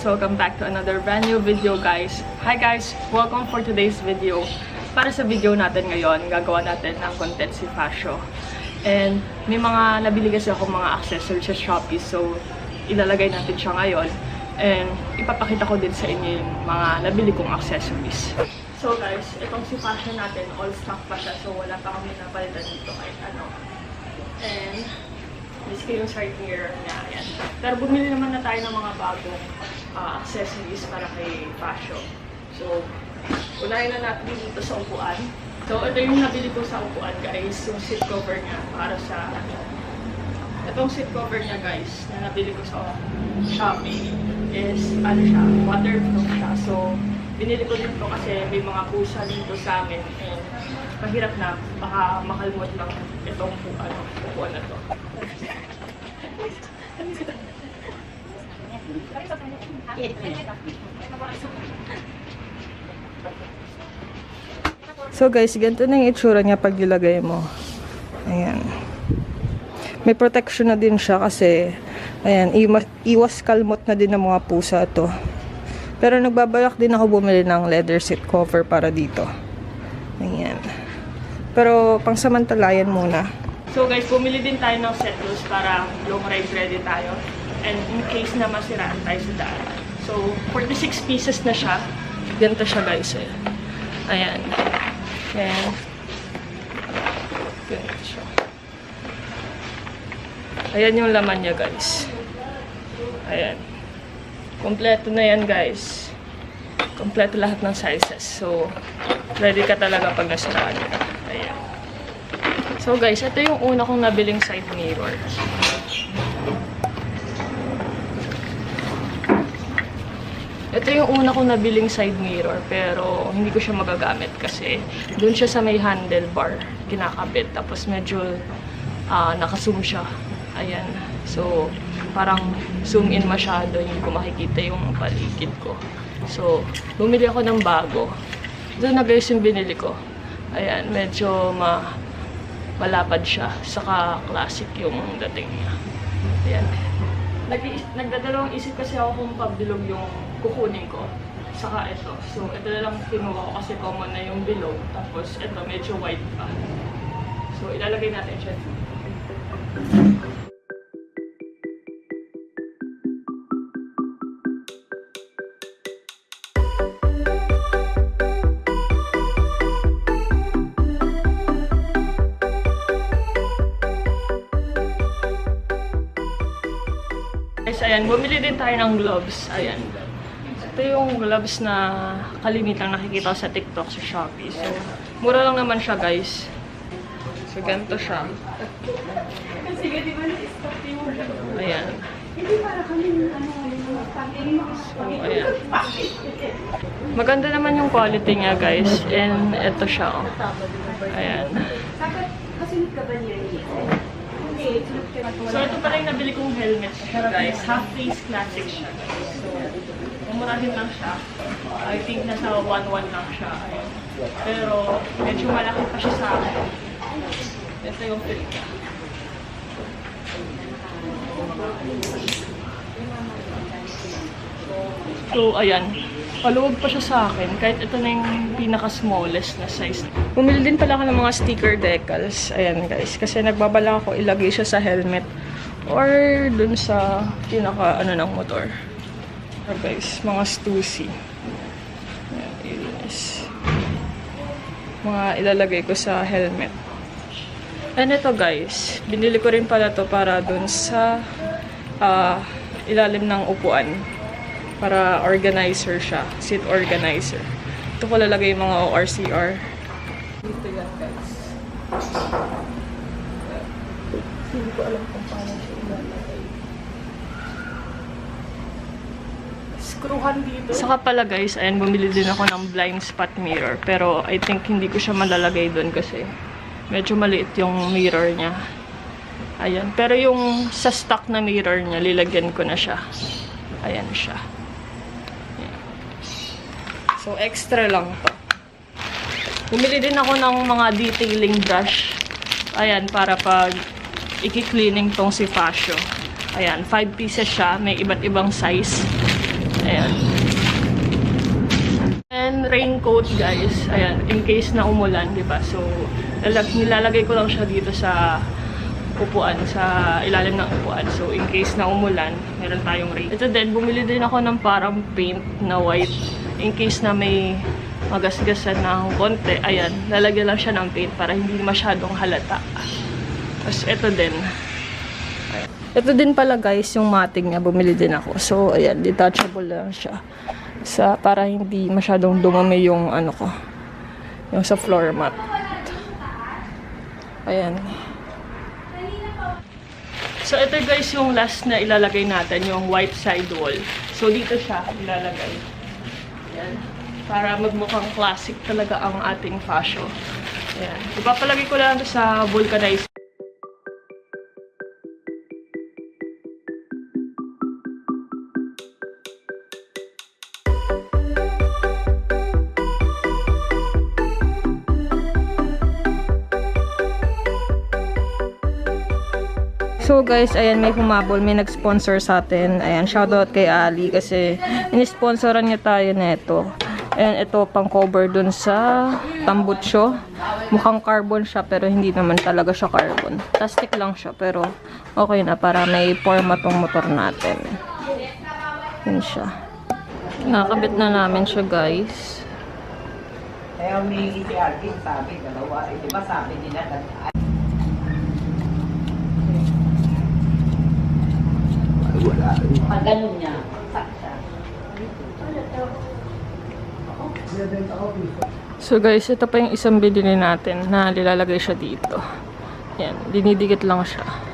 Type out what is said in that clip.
Congrats! Welcome back to another brand new video guys. Hi guys! Welcome for today's video. Para sa video natin ngayon, gagawa natin ng content si Fasho. And may mga nabili kasi ako mga accessories sa Shopee so ilalagay natin siya ngayon. And ipapakita ko din sa inyo yung mga nabili kong accessories. So guys, itong si Fasho natin, all stock pa siya so wala pa kami napalitan dito kahit ano. And Miss ko yung side mirror niya. Ayan. Pero bumili naman na tayo ng mga bagong ah, accessories para kay Fasho. So, unahin na natin dito sa upuan. So, ito yung nabili ko sa upuan, guys. Yung seat cover niya para sa... Itong seat cover niya, guys, na nabili ko sa Shopee is, ano siya, waterproof siya. So, binili ko din to kasi may mga pusa dito sa amin. And, mahirap na, baka makalmot lang itong ano, upuan na to. So guys, ganito na yung itsura niya pag ilagay mo. Ayan. May protection na din siya kasi ayan, iwas, iwas kalmot na din ng mga pusa to. Pero nagbabalak din ako bumili ng leather seat cover para dito. Ayan. Pero pangsamantalayan muna. So guys, bumili din tayo ng set loose para long ride ready tayo. And in case na masiraan tayo sa daan. So, 46 pieces na siya. Ganito siya guys eh. Ayan. Ayan. Ganito siya. Ayan yung laman niya guys. Ayan. Kompleto na yan guys. Kompleto lahat ng sizes. So, ready ka talaga pag nasiraan ka. Ayan. So guys, ito yung una kong nabiling side mirror. Ito yung una kong nabiling side mirror pero hindi ko siya magagamit kasi doon siya sa may handlebar kinakabit tapos medyo ah, nakazoom siya. Ayan. So, parang zoom in masyado hindi ko yung paligid ko. So, bumili ako ng bago. Doon na guys yung binili ko. Ayan, medyo ma malapad siya. Saka classic yung dating niya. Ayan. Nag nagdadalawang isip kasi ako kung pabilog yung kukunin ko. Saka ito. So, ito na lang kinuha ko kasi common na yung bilog. Tapos ito, medyo white pa. So, ilalagay natin siya. Guys, ayan, bumili din tayo ng gloves. Ayan. Ito yung gloves na kalimitang nakikita sa TikTok, sa Shopee. So, mura lang naman siya, guys. So, ganito siya. Ayan. So, ayan. Maganda naman yung quality niya, guys. And ito siya, oh. Ayan. So, ito pala yung nabili kong helmet guys. Half-face classic siya, guys. So, umurahin lang siya. I think nasa 1-1 lang siya. Pero, medyo malaki pa siya sa akin. Ito yung niya. So, ayan. Paluwag pa siya sa akin. Kahit ito na yung pinaka-smallest na size. Bumili din pala ako ng mga sticker decals. Ayan, guys. Kasi nagbabala ako ilagay siya sa helmet. Or dun sa pinaka, ano ng motor. Guys, mga stussy. Alias. Mga ilalagay ko sa helmet. And ito guys, binili ko rin pala to para dun sa ah, ilalim ng upuan para organizer siya. Seat organizer. Ito ko lalagay yung mga ORCR. Dito yan, guys. Hindi ko alam kung paano siya Screwhan dito. Saka pala guys, ayan, bumili din ako ng blind spot mirror. Pero I think hindi ko siya malalagay doon kasi medyo maliit yung mirror niya. Ayan. Pero yung sa stock na mirror niya, lilagyan ko na siya. Ayan siya. So, extra lang to. Bumili din ako ng mga detailing brush. Ayan, para pag iki-cleaning tong si Fascio. Ayan, 5 pieces siya. May iba't ibang size. Ayan. And raincoat guys, ayan, in case na umulan, di ba? So, lalag- nilalagay ko lang siya dito sa upuan, sa ilalim ng upuan. So, in case na umulan, meron tayong rain. Ito din, bumili din ako ng parang paint na white. In case na may magasgasan ng konti, ayan, lalagyan lang siya ng paint para hindi masyadong halata. Tapos, ito din. Ito din pala guys, yung mating niya, bumili din ako. So, ayan, detachable lang siya. Sa, para hindi masyadong dumami yung ano ko. Yung sa floor mat. Ayan. So, ito guys yung last na ilalagay natin, yung white side wall. So, dito siya ilalagay. Ayan. Para magmukhang classic talaga ang ating fashion. Ayan. Ipapalagay ko lang sa vulcanized So guys, ayan may humabol, may nag-sponsor sa atin. Ayan, shoutout kay Ali kasi in-sponsoran niya tayo neto. Ayan, ito pang cover dun sa tambucho. Mukhang carbon siya pero hindi naman talaga siya carbon. Plastic lang siya pero okay na para may forma tong motor natin. Yun siya. Nakakabit na namin siya guys. Kaya humingi si Alvin, sabi, dalawa. Eh, di ba sabi nila, Pag ganun niya. So guys, ito pa yung isang binili natin na nilalagay siya dito. Yan, dinidikit lang siya.